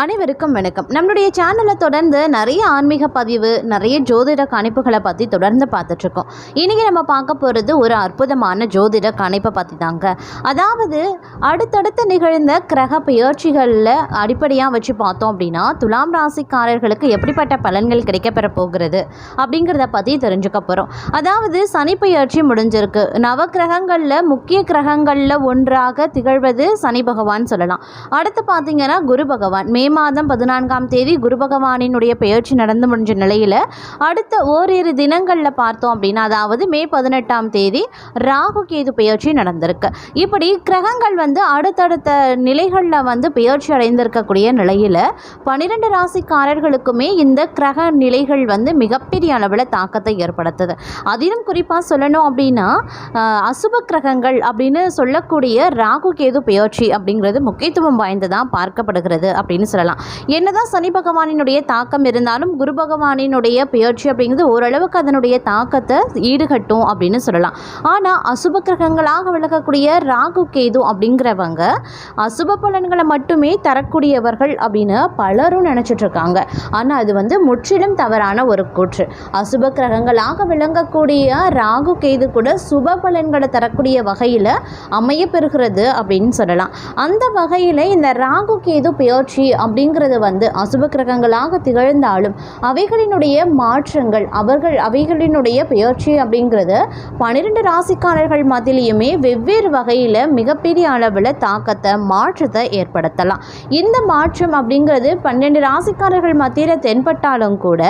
அனைவருக்கும் வணக்கம். நம்மளுடைய சேனலை தொடர்ந்து நிறைய ஆன்மீக பதிவு நிறைய ஜோதிட கணிப்புகளை பற்றி தொடர்ந்து பார்த்துட்ருக்கோம் இன்றைக்கி நம்ம பார்க்க போகிறது ஒரு அற்புதமான ஜோதிட கணிப்பை பற்றி தாங்க. அதாவது அடுத்தடுத்து நிகழ்ந்த கிரக பயிற்சிகளில் அடிப்படையாக வச்சு பார்த்தோம் அப்படின்னா துலாம் ராசிக்காரர்களுக்கு எப்படிப்பட்ட பலன்கள் கிடைக்கப்பெற போகிறது அப்படிங்கிறத பற்றி தெரிஞ்சுக்க போகிறோம் அதாவது சனி பயிற்சி முடிஞ்சிருக்கு. நவக்கிரகங்களில் முக்கிய கிரகங்களில் ஒன்றாக திகழ்வது சனி பகவான் சொல்லலாம். அடுத்து பார்த்தீங்கன்னா குரு பகவான். மே மாதம் பதினான்காம் தேதி குரு பகவானினுடைய பெயர்ச்சி நடந்து முடிஞ்ச நிலையில் அடுத்த ஓரிரு தினங்களில் பார்த்தோம் அப்படின்னா அதாவது மே பதினெட்டாம் தேதி ராகு கேது பெயர்ச்சி நடந்திருக்கு. இப்படி கிரகங்கள் வந்து அடுத்தடுத்த நிலைகளில் வந்து பெயர்ச்சி அடைந்திருக்கக்கூடிய நிலையில் பன்னிரண்டு ராசிக்காரர்களுக்குமே இந்த கிரக நிலைகள் வந்து மிகப்பெரிய அளவில் தாக்கத்தை ஏற்படுத்துது. அதிலும் குறிப்பாக சொல்லணும் அப்படின்னா அசுப கிரகங்கள் அப்படின்னு சொல்லக்கூடிய ராகு கேது பெயர்ச்சி அப்படிங்கிறது முக்கியத்துவம் வாய்ந்ததாக பார்க்கப்படுகிறது அப்படின்னு சொல்லலாம். என்னதான் சனி பகவானினுடைய தாக்கம் இருந்தாலும் குரு பகவானினுடைய பெயர்ச்சி அப்படிங்கிறது ஓரளவுக்கு அதனுடைய தாக்கத்தை ஈடுகட்டும் அப்படின்னு சொல்லலாம். ஆனால் அசுப கிரகங்களாக விளக்கக்கூடிய ராகு கேது அப்படிங்கிறவங்க அசுப பலன்களை மட்டுமே தரக்கூடியவர்கள் அப்படின்னு பலரும் நினச்சிட்டு இருக்காங்க. ஆனால் அது வந்து முற்றிலும் தவறான ஒரு கூற்று. அசுப கிரகங்களாக விளங்கக்கூடிய ராகு கேது கூட சுப பலன்களை தரக்கூடிய வகையில் அமைய பெறுகிறது அப்படின்னு சொல்லலாம். அந்த வகையில் இந்த ராகு கேது பெயர்ச்சி அப்படிங்கிறது வந்து அசுப கிரகங்களாக திகழ்ந்தாலும் அவைகளினுடைய மாற்றங்கள் அவர்கள் அவைகளினுடைய பெயர்ச்சி அப்படிங்கிறது பன்னிரெண்டு ராசிக்காரர்கள் மத்தியிலையுமே வெவ்வேறு வகையில் மிகப்பெரிய அளவில் தாக்கத்தை மாற்றத்தை ஏற்படுத்தலாம். இந்த மாற்றம் அப்படிங்கிறது பன்னெண்டு ராசிக்காரர்கள் மத்தியில் தென்பட்டாலும் கூட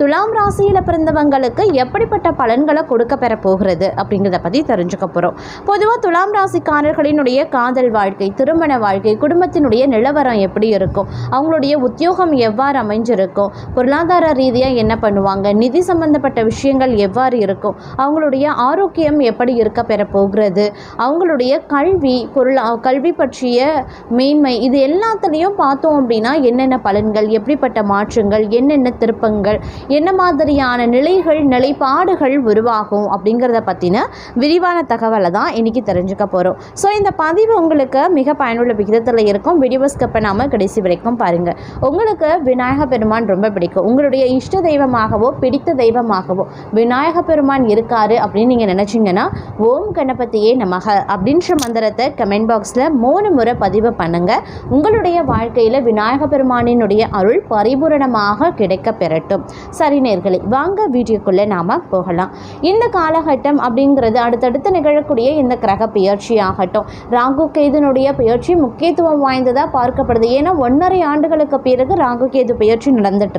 துலாம் ராசியில் பிறந்தவங்களுக்கு எப்படிப்பட்ட பலன்களை கொடுக்க பெற போகிறது அப்படிங்கிறத பற்றி தெரிஞ்சுக்க போகிறோம் பொதுவாக துலாம் ராசிக்காரர்களினுடைய காதல் வாழ்க்கை திருமண வாழ்க்கை குடும்பத்தினுடைய நிலவரம் எப்படி இருக்கும்? அவங்களுடைய உத்தியோகம் எவ்வாறு அமைஞ்சிருக்கும்? பொருளாதார ரீதியாக என்ன பண்ணுவாங்க? நிதி சம்பந்தப்பட்ட விஷயங்கள் எவ்வாறு இருக்கும்? அவங்களுடைய ஆரோக்கியம் எப்படி இருக்க பெற போகிறது? அவங்களுடைய கல்வி பொருளா கல்வி பற்றிய மேன்மை இது எல்லாத்துலேயும் பார்த்தோம் அப்படின்னா என்னென்ன பலன்கள் எப்படிப்பட்ட மாற்றங்கள் என்னென்ன திருப்பங்கள் என்ன மாதிரியான நிலைகள் நிலைப்பாடுகள் உருவாகும் அப்படிங்கிறத பற்றின விரிவான தகவலை தான் இன்றைக்கி தெரிஞ்சுக்க போகிறோம் ஸோ இந்த பதிவு உங்களுக்கு மிக பயனுள்ள விகிதத்தில் இருக்கும். வீடியோ ஸ்கிப் கடைசி வரைக்கும் பாருங்கள் உங்களுக்கு விநாயக பெருமான் ரொம்ப பிடிக்கும். உங்களுடைய இஷ்ட தெய்வமாகவோ பிடித்த தெய்வமாகவோ விநாயக பெருமான் இருக்காரு அப்படின்னு நீங்கள் நினச்சிங்கன்னா ஓம் கணபதியே நமக அப்படின்ற மந்திரத்தை கமெண்ட் பாக்ஸில் மூணு முறை பதிவு பண்ணுங்கள் உங்களுடைய வாழ்க்கையில் விநாயக பெருமானினுடைய அருள் பரிபூரணமாக கிடைக்க பெறட்டும். சரி நேர்களை வாங்க வீடியோக்குள்ளே நாம் போகலாம். இந்த காலகட்டம் அப்படிங்கிறது அடுத்தடுத்து நிகழக்கூடிய இந்த கிரக பெயர்ச்சி ஆகட்டும் ராகு கேதுனுடைய பெயர்ச்சி முக்கியத்துவம் வாய்ந்ததாக பார்க்கப்படுது. ஏன்னா ஒன்றரை ஆண்டுகளுக்கு பிறகு ராகு கேது பெயர்ச்சி நடந்துட்டு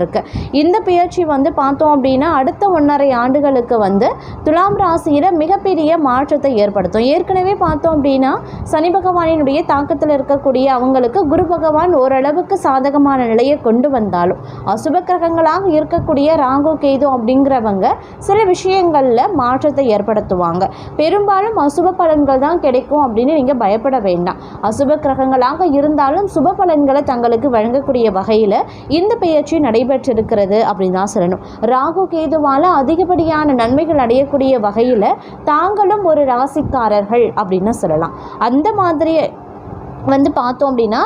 இந்த பயிற்சி வந்து பார்த்தோம் அப்படின்னா அடுத்த ஒன்றரை ஆண்டுகளுக்கு வந்து துலாம் ராசியில் மிகப்பெரிய மாற்றத்தை ஏற்படுத்தும். ஏற்கனவே பார்த்தோம் அப்படின்னா சனி பகவானினுடைய தாக்கத்தில் இருக்கக்கூடிய அவங்களுக்கு குரு பகவான் ஓரளவுக்கு சாதகமான நிலையை கொண்டு வந்தாலும் அசுப கிரகங்களாக இருக்கக்கூடிய ராகு கேது அப்படிங்கிறவங்க சில விஷயங்களில் மாற்றத்தை ஏற்படுத்துவாங்க. பெரும்பாலும் அசுப பலன்கள் தான் கிடைக்கும் அப்படின்னு நீங்கள் பயப்பட வேண்டாம். அசுப கிரகங்களாக இருந்தாலும் சுப பலன்களை தங்களுக்கு வழங்கக்கூடிய வகையில் இந்த பெயர்ச்சி நடைபெற்றிருக்கிறது அப்படின்னு தான் சொல்லணும். ராகு கேதுவால் அதிகப்படியான நன்மைகள் அடையக்கூடிய வகையில் தாங்களும் ஒரு ராசிக்காரர்கள் அப்படின்னு சொல்லலாம். அந்த மாதிரி வந்து பார்த்தோம் அப்படின்னா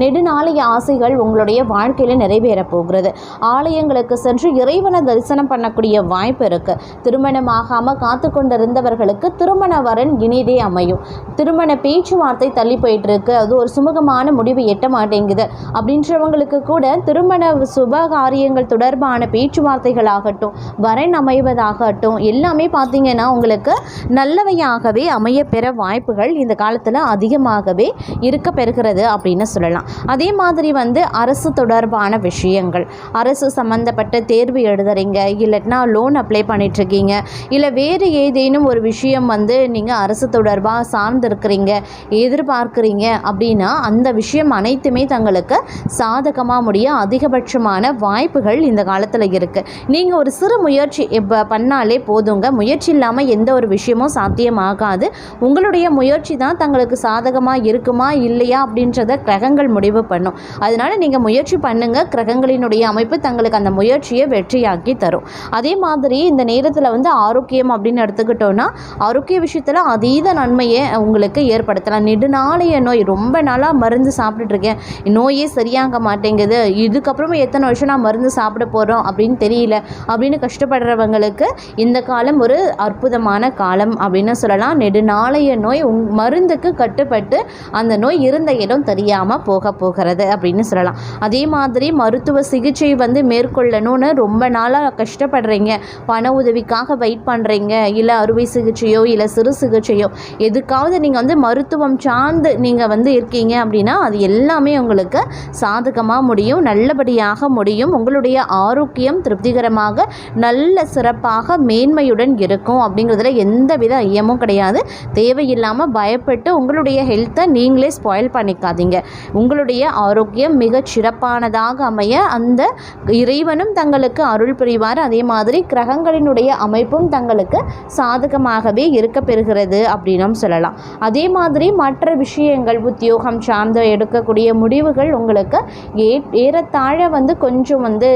நெடுநாளைய ஆசைகள் உங்களுடைய வாழ்க்கையில் நிறைவேற போகிறது. ஆலயங்களுக்கு சென்று இறைவனை தரிசனம் பண்ணக்கூடிய வாய்ப்பு இருக்குது திருமணமாகாமல் காத்து கொண்டிருந்தவர்களுக்கு திருமண வரன் இனிதே அமையும். திருமண பேச்சுவார்த்தை தள்ளி போயிட்டு இருக்கு அது ஒரு சுமூகமான முடிவு எட்ட மாட்டேங்குது. அப்படின்றவங்களுக்கு கூட திருமண சுப காரியங்கள் தொடர்பான பேச்சுவார்த்தைகளாகட்டும் வரன் அமைவதாகட்டும் எல்லாமே பார்த்தீங்கன்னா உங்களுக்கு நல்லவையாகவே அமைய பெற வாய்ப்புகள் இந்த காலத்தில் அதிகமாகவே இருக்க. பெறுகிறது அப்படின்னு சொல்லலாம். அதே மாதிரி வந்து அரசு தொடர்பான விஷயங்கள். அரசு சம்மந்தப்பட்ட தேர்வு எழுதுறீங்க இல்லைன்னா லோன் அப்ளை பண்ணிட்டுருக்கீங்க இல்லை வேறு ஏதேனும் ஒரு விஷயம் வந்து நீங்கள் அரசு தொடர்பாக சார்ந்திருக்கிறீங்க எதிர்பார்க்குறீங்க அப்படின்னா அந்த விஷயம் அனைத்துமே தங்களுக்கு சாதகமாக முடிய அதிகபட்சமான வாய்ப்புகள் இந்த காலத்தில் இருக்குது நீங்கள் ஒரு சிறு முயற்சி இப்போ பண்ணாலே போதுங்க. முயற்சி இல்லாமல் எந்த ஒரு விஷயமும் சாத்தியமாகாது. உங்களுடைய முயற்சி தான் தங்களுக்கு சாதகமாக இருக்குமா இல்லையா அப்படின்றத கிரகங்கள் முடிவு பண்ணும். அதனால் நீங்கள் முயற்சி பண்ணுங்கள் கிரகங்களினுடைய அமைப்பு தங்களுக்கு அந்த முயற்சியை வெற்றியாக்கி தரும். அதே மாதிரி இந்த நேரத்தில் வந்து ஆரோக்கியம் அப்படின்னு எடுத்துக்கிட்டோன்னா ஆரோக்கிய விஷயத்தில் அதீத நன்மையை உங்களுக்கு ஏற்படுத்தலாம். நெடுநாளைய நோய் ரொம்ப நாளாக மருந்து சாப்பிட்டுட்ருக்கேன் நோயே சரியாக மாட்டேங்குது. இதுக்கப்புறமா எத்தனை வருஷம் நான் மருந்து சாப்பிட போகிறோம் அப்படின்னு தெரியல. அப்படின்னு கஷ்டப்படுறவங்களுக்கு இந்த காலம் ஒரு அற்புதமான காலம் அப்படின்னு சொல்லலாம். நெடுநாளைய நோய் உங் மருந்துக்கு கட்டுப்பட்டு அந்த நோய் இருந்த இடம் தெரியாமல் போக போகிறது அப்படின்னு சொல்லலாம். அதே மாதிரி மருத்துவ சிகிச்சை வந்து மேற்கொள்ளணும்னு ரொம்ப நாளாக கஷ்டப்படுறீங்க. பண உதவிக்காக வெயிட் பண்ணுறீங்க இல்லை அறுவை சிகிச்சையோ இல்லை சிறு சிகிச்சையோ எதுக்காவது நீங்கள் வந்து மருத்துவம் சார்ந்து நீங்கள் வந்து இருக்கீங்க அப்படின்னா அது எல்லாமே உங்களுக்கு சாதகமாக முடியும் நல்லபடியாக முடியும். உங்களுடைய ஆரோக்கியம் திருப்திகரமாக நல்ல சிறப்பாக மேன்மையுடன் இருக்கும் அப்படிங்கிறதுல எந்த வித ஐயமும் கிடையாது. தேவையில்லாமல் பயப்பட்டு உங்களுடைய ஹெல்த்தை நீங்களே ஸ்பாயில் பண்ணிக்காதீங்க. உங்களுடைய ஆரோக்கியம் மிகச் சிறப்பானதாக அமைய அந்த இறைவனும் தங்களுக்கு அருள் புரிவார். அதே மாதிரி கிரகங்களினுடைய அமைப்பும் தங்களுக்கு சாதகமாகவே இருக்க பெறுகிறது அப்படின்னும் சொல்லலாம். அதே மாதிரி மற்ற விஷயங்கள் உத்தியோகம் சார்ந்த எடுக்கக்கூடிய முடிவுகள் உங்களுக்கு ஏ ஏறத்தாழ வந்து கொஞ்சம் வந்து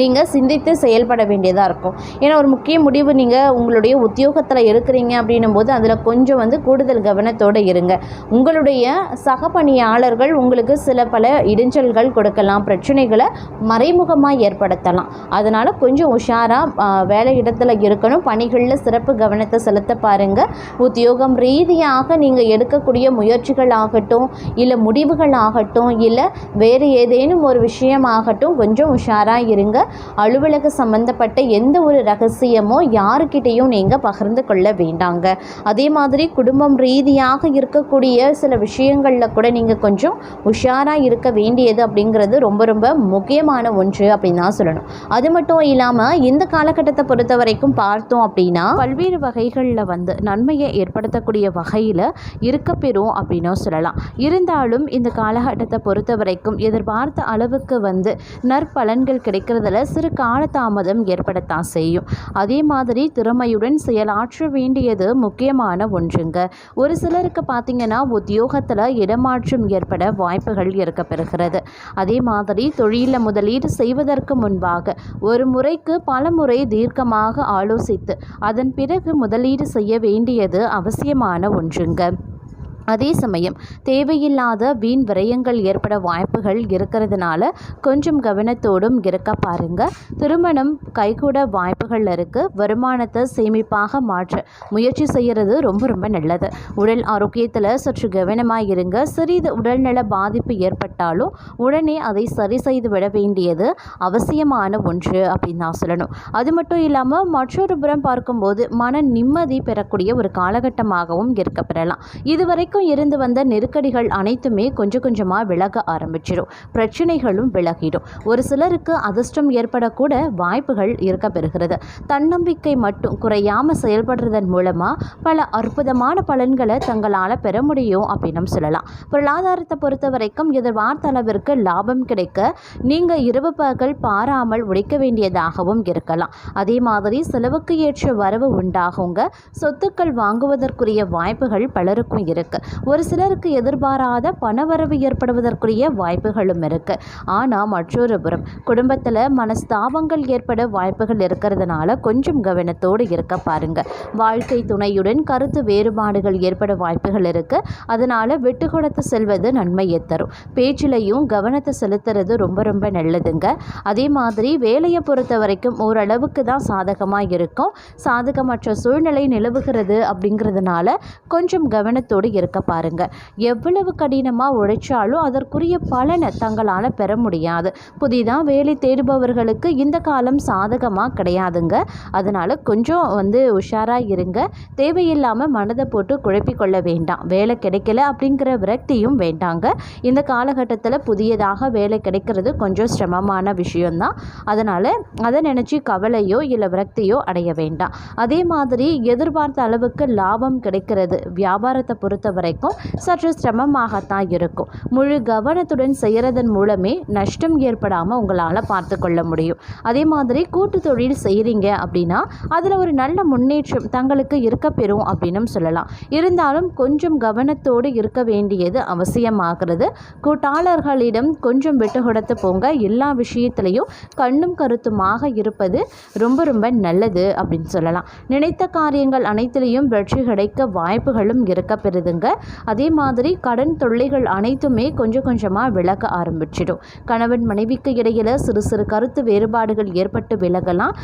நீங்கள் சிந்தித்து செயல்பட வேண்டியதாக இருக்கும். ஏன்னா ஒரு முக்கிய முடிவு நீங்கள் உங்களுடைய உத்தியோகத்தில் எடுக்கிறீங்க அப்படின்னும் போது அதில் கொஞ்சம் வந்து கூடுதல் கவனத்தோடு இருங்க. உங்களுடைய சக பணியாளர்கள் உங்களுக்கு சில பல இடைஞ்சல்கள் கொடுக்கலாம் பிரச்சனைகளை மறைமுகமாக ஏற்படுத்தலாம். அதனால் கொஞ்சம் உஷாராக வேலை இடத்துல இருக்கணும். பணிகளில் சிறப்பு கவனத்தை செலுத்த பாருங்கள் உத்தியோகம் ரீதியாக நீங்கள் எடுக்கக்கூடிய முயற்சிகள் ஆகட்டும் இல்லை முடிவுகள் ஆகட்டும் இல்லை வேறு ஏதேனும் ஒரு விஷயமாகட்டும் கொஞ்சம் உஷாராக இருங்க. அலுவலக சம்பந்தப்பட்ட எந்த ஒரு ரகசியமோ யாருக்கிட்டேயும் நீங்கள் பகிர்ந்து கொள்ள வேண்டாங்க. அதே மாதிரி குடும்பம் ரீதியாக இருக்கக்கூடிய சில விஷயங்களில் கூட நீங்கள் கொஞ்சம் உஷாராக இருக்க வேண்டியது அப்படிங்கிறது ரொம்ப ரொம்ப முக்கியமான ஒன்று அப்படின்னு தான் சொல்லணும். அது மட்டும் இல்லாமல் இந்த காலகட்டத்தை பொறுத்த வரைக்கும் பார்த்தோம் அப்படின்னா பல்வேறு வகைகளில் வந்து நன்மையை ஏற்படுத்தக்கூடிய வகையில் இருக்கப்பெறும் அப்படின்னும் சொல்லலாம். இருந்தாலும் இந்த காலகட்டத்தை பொறுத்த வரைக்கும் எதிர்பார்த்த அளவுக்கு வந்து நற்பலன்கள் கிடைக்கிறது கிடைக்கிறதுல சிறு காலதாமதம் ஏற்படத்தான் செய்யும். அதே மாதிரி திறமையுடன் செயலாற்ற வேண்டியது முக்கியமான ஒன்றுங்க. ஒரு சிலருக்கு பார்த்தீங்கன்னா உத்தியோகத்தில் இடமாற்றம் ஏற்பட வாய்ப்புகள் இருக்க பெறுகிறது அதே மாதிரி தொழிலில் முதலீடு செய்வதற்கு முன்பாக ஒரு முறைக்கு பல முறை தீர்க்கமாக ஆலோசித்து அதன் பிறகு முதலீடு செய்ய வேண்டியது அவசியமான ஒன்றுங்க. அதே சமயம் தேவையில்லாத வீண் விரயங்கள் ஏற்பட வாய்ப்புகள் இருக்கிறதுனால கொஞ்சம் கவனத்தோடும் இருக்க பாருங்க. திருமணம் கைகூட வாய்ப்புகள் இருக்குது வருமானத்தை சேமிப்பாக மாற்ற முயற்சி செய்கிறது ரொம்ப ரொம்ப நல்லது. உடல் ஆரோக்கியத்தில் சற்று கவனமாக இருங்க. சிறிது உடல்நல பாதிப்பு ஏற்பட்டாலும் உடனே அதை சரி செய்து விட வேண்டியது அவசியமான ஒன்று அப்படின்னு நான் சொல்லணும். அது மட்டும் இல்லாமல் மற்றொரு புறம் பார்க்கும்போது மன நிம்மதி பெறக்கூடிய ஒரு காலகட்டமாகவும் இருக்க பெறலாம். இதுவரை வரைக்கும் இருந்து வந்த நெருக்கடிகள் அனைத்துமே கொஞ்சம் கொஞ்சமாக விலக ஆரம்பிச்சிடும் பிரச்சனைகளும் விலகிடும். ஒரு சிலருக்கு அதிர்ஷ்டம் ஏற்படக்கூட வாய்ப்புகள் இருக்க பெறுகிறது. தன்னம்பிக்கை மட்டும் குறையாமல் செயல்படுறதன் மூலமாக பல அற்புதமான பலன்களை தங்களால் பெற முடியும் அப்படின்னு சொல்லலாம். பொருளாதாரத்தை பொறுத்த வரைக்கும் எதிர்பார்த்த அளவிற்கு லாபம் கிடைக்க நீங்கள் இரவு பகல் பாராமல் உடைக்க வேண்டியதாகவும் இருக்கலாம். அதே மாதிரி செலவுக்கு ஏற்ற வரவு உண்டாகுங்க. சொத்துக்கள் வாங்குவதற்குரிய வாய்ப்புகள் பலருக்கும் இருக்கு. ஒரு சிலருக்கு எதிர்பாராத பணவரவு ஏற்படுவதற்குரிய வாய்ப்புகளும் இருக்குது ஆனால் மற்றொரு புறம் குடும்பத்தில் மனஸ்தாபங்கள் ஏற்பட வாய்ப்புகள் இருக்கிறதுனால கொஞ்சம் கவனத்தோடு இருக்க பாருங்க. வாழ்க்கை துணையுடன் கருத்து வேறுபாடுகள் ஏற்பட வாய்ப்புகள் இருக்குது அதனால் விட்டு கொடுத்து செல்வது நன்மையை தரும். பேச்சிலையும் கவனத்தை செலுத்துறது ரொம்ப ரொம்ப நல்லதுங்க. அதே மாதிரி வேலையை பொறுத்த வரைக்கும் ஓரளவுக்கு தான் சாதகமாக இருக்கும். சாதகமற்ற சூழ்நிலை நிலவுகிறது அப்படிங்கிறதுனால கொஞ்சம் கவனத்தோடு இருக்க இருக்க பாருங்க. எவ்வளவு கடினமாக உழைச்சாலும் அதற்குரிய பலனை தங்களால் பெற முடியாது. புதிதாக வேலை தேடுபவர்களுக்கு இந்த காலம் சாதகமாக கிடையாதுங்க. அதனால் கொஞ்சம் வந்து உஷாராக இருங்க. தேவையில்லாமல் மனதை போட்டு குழப்பிக்கொள்ள வேண்டாம். வேலை கிடைக்கல அப்படிங்கிற விரக்தியும் வேண்டாங்க. இந்த காலகட்டத்தில் புதியதாக வேலை கிடைக்கிறது கொஞ்சம் சிரமமான விஷயம்தான். அதனால் அதை நினச்சி கவலையோ இல்லை விரக்தியோ அடைய வேண்டாம். அதே மாதிரி எதிர்பார்த்த அளவுக்கு லாபம் கிடைக்கிறது. வியாபாரத்தை பொறுத்தவரை வரைக்கும் சற்று சிரமமாகத்தான் இருக்கும். முழு கவனத்துடன் செய்கிறதன் மூலமே நஷ்டம் ஏற்படாமல் உங்களால் பார்த்து கொள்ள முடியும். அதே மாதிரி கூட்டு தொழில் செய்கிறீங்க அப்படின்னா அதில் ஒரு நல்ல முன்னேற்றம் தங்களுக்கு இருக்க பெறும் அப்படின்னும் சொல்லலாம். இருந்தாலும் கொஞ்சம் கவனத்தோடு இருக்க வேண்டியது அவசியமாகிறது. கூட்டாளர்களிடம் கொஞ்சம் விட்டு கொடுத்து போங்க. எல்லா விஷயத்திலையும் கண்ணும் கருத்துமாக இருப்பது ரொம்ப ரொம்ப நல்லது அப்படின்னு சொல்லலாம். நினைத்த காரியங்கள் அனைத்திலையும் வெற்றி கிடைக்க வாய்ப்புகளும் இருக்க பெறுதுங்க. அதே மாதிரி கடன் தொல்லைகள் அனைத்துமே கொஞ்சம் கொஞ்சமாக விலக ஆரம்பிச்சிடும். கணவன் மனைவிக்கு இடையில சிறு சிறு கருத்து வேறுபாடுகள் ஏற்பட்டு விலகலாம்.